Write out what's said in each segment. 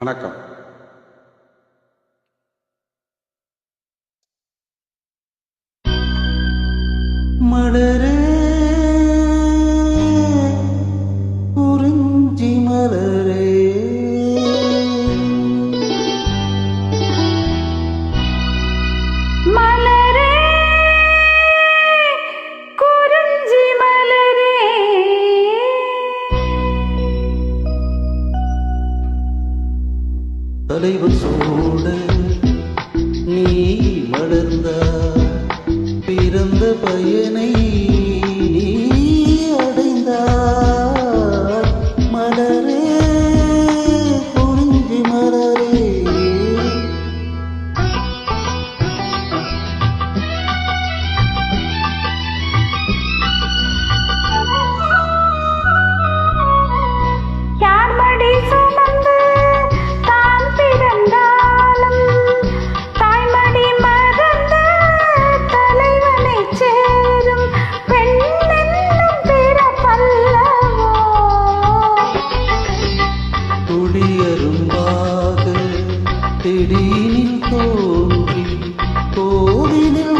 வணக்கம். மலரே தலைவர் சூட நீ வளர்ந்தா பிறந்த பயனை തിടീനിൽ കോവിൽ കോവിലിൽ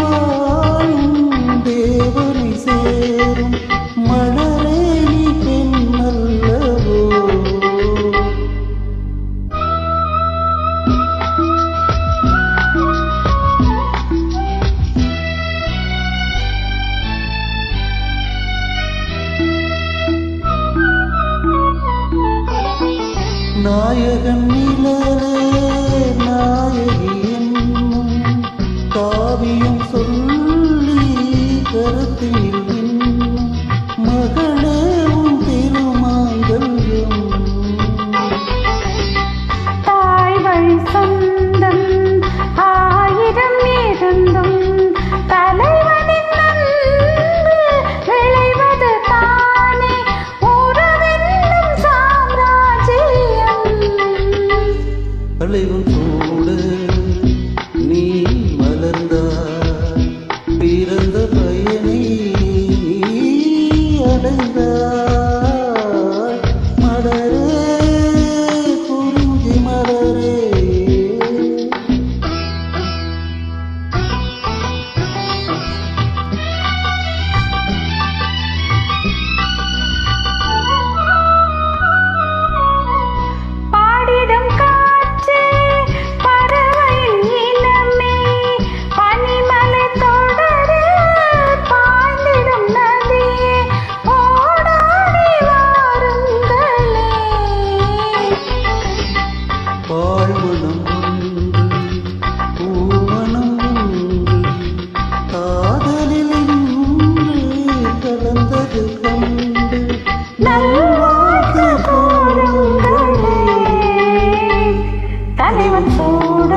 நாயகன் நிழலே நாயகி என்னும் காவியம் சொல்லி கருத்தில் 而泪光中。கொண்டு நல்வாழ்த்து கூறுங்களே தலைவன் கூட